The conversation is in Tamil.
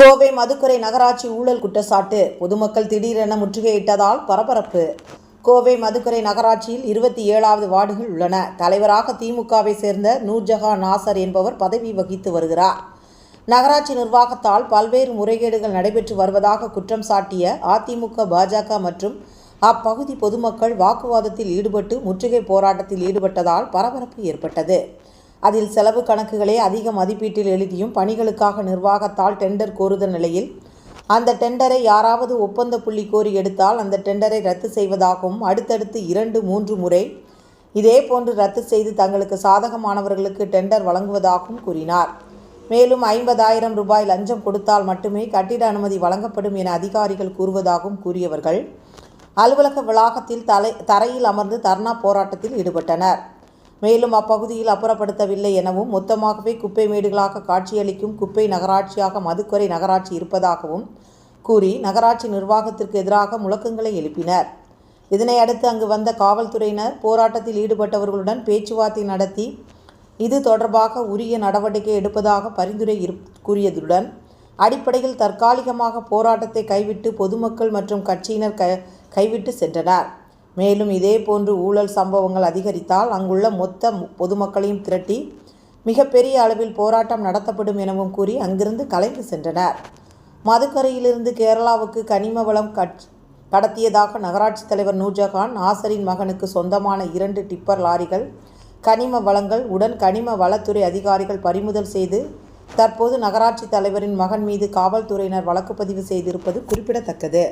கோவை மதுக்கரை நகராட்சி ஊழல் குற்றச்சாட்டு. பொதுமக்கள் திடீரென முற்றுகையிட்டதால் பரபரப்பு. கோவை மதுக்கரை நகராட்சியில் இருபத்தி ஏழாவது வார்டுகள் உள்ளன. தலைவராக திமுகவை சேர்ந்த நூர்ஜஹான் நாசர் என்பவர் பதவி வகித்து வருகிறார். நகராட்சி நிர்வாகத்தால் பல்வேறு முறைகேடுகள் நடைபெற்று வருவதாக குற்றம் சாட்டிய அதிமுக பாஜக மற்றும் அப்பகுதி பொதுமக்கள் வாக்குவாதத்தில் ஈடுபட்டு முற்றுகை போராட்டத்தில் ஈடுபட்டதால் பரபரப்பு ஏற்பட்டது. அதில் செலவு கணக்குகளை அதிக மதிப்பீட்டில் எழுதியும் பணிகளுக்காக நிர்வாகத்தால் டெண்டர் கோருத நிலையில் அந்த டெண்டரை யாராவது ஒப்பந்த புள்ளி கோரி எடுத்தால் அந்த டெண்டரை ரத்து செய்வதாகவும் அடுத்தடுத்து இரண்டு மூன்று முறை இதே போன்று ரத்து செய்து தங்களுக்கு சாதகமானவர்களுக்கு டெண்டர் வழங்குவதாகவும் கூறினார். மேலும் ஐம்பதாயிரம் ரூபாய் லஞ்சம் கொடுத்தால் மட்டுமே கட்டிட அனுமதி வழங்கப்படும் என அதிகாரிகள் கூறுவதாகவும் கூறியவர்கள் அலுவலக வளாகத்தில் தலை தரையில் அமர்ந்து தர்ணா போராட்டத்தில் ஈடுபட்டனர். மேலும் அப்பகுதியில் அப்புறப்படுத்தவில்லை எனவும் மொத்தமாகவே குப்பை மேடுகளாக காட்சியளிக்கும் குப்பை நகராட்சியாக மதுக்கரை நகராட்சி இருப்பதாகவும் கூறி நகராட்சி நிர்வாகத்திற்கு எதிராக முழக்கங்களை எழுப்பினர். இதனையடுத்து அங்கு வந்த காவல்துறையினர் போராட்டத்தில் ஈடுபட்டவர்களுடன் பேச்சுவார்த்தை நடத்தி இது தொடர்பாக உரிய நடவடிக்கை எடுப்பதாக பரிந்துரை கூறியதுடன் அடிப்படையில் தற்காலிகமாக போராட்டத்தை கைவிட்டு பொதுமக்கள் மற்றும் கட்சியினர் க கைவிட்டு சென்றனர். மேலும் இதேபோன்று ஊழல் சம்பவங்கள் அதிகரித்தால் அங்குள்ள மொத்த பொதுமக்களையும் திரட்டி மிகப்பெரிய அளவில் போராட்டம் நடத்தப்படும் எனவும் கூறி அங்கிருந்து கலைந்து சென்றனர். மதுக்கரையிலிருந்து கேரளாவுக்கு கனிம வளம் கட் கடத்தியதாக நகராட்சி தலைவர் நூர்ஜஹான் நாசரின் மகனுக்கு சொந்தமான இரண்டு டிப்பர் லாரிகள் கனிம வளங்கள் உடன் கனிம வளத்துறை அதிகாரிகள் பறிமுதல் செய்து தற்போது நகராட்சி தலைவரின் மகன் மீது காவல்துறையினர் வழக்கு பதிவு செய்திருப்பது குறிப்பிடத்தக்கது.